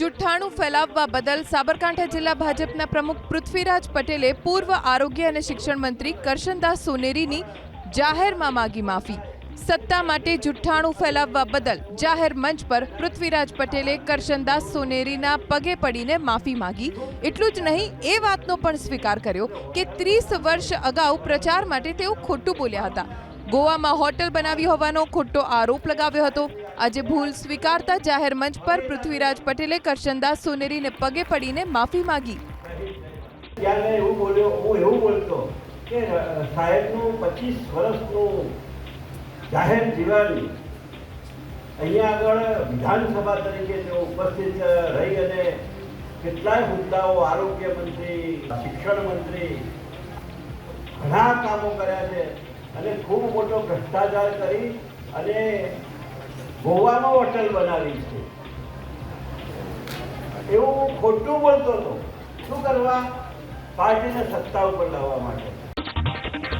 જુઠ્ઠાણું ફેલાવવા બદલ સાબરકાંઠા જિલ્લા ભાજપના પ્રમુખ પૃથ્વીરાજ પટેલે પૂર્વ આરોગ્ય અને શિક્ષણ મંત્રી કરશનદાસ સોનેરીની જાહેરમાં માગી માફી. સત્તા માટે જુઠ્ઠાણું ફેલાવવા બદલ જાહેર મંચ પર પૃથ્વીરાજ પટેલે કરશનદાસ સોનેરીના પગે પડીને માફી માગી. એટલું જ નહીં, એ વાતનો પણ સ્વીકાર કર્યો કે ત્રીસ વર્ષ અગાઉ પ્રચાર માટે તેઓ ખોટું બોલ્યા હતા. ગોવામાં હોટલ બનાવી હોવાનો ખોટો આરોપ લગાવ્યો હતો. આજે ભૂલ સ્વીકારતા જાહેર મંચ પર પૃથ્વીરાજ પટેલે કરશનદાસ સોનેરીને પગે પડીને માફી માગી. ત્યારે એવું રહી અને કેટલાય મુદ્દાઓ આરોગ્ય મંત્રી, શિક્ષણ મંત્રી ઘણા કામો કર્યા છે અને ખૂબ મોટો ભ્રષ્ટાચાર કરી અને ગોવામાં હોટલ બનાવી છે. એવું ખોટું બોલતો હતો શું કરવા? પાર્ટીને સત્તા ઉપર લાવવા માટે.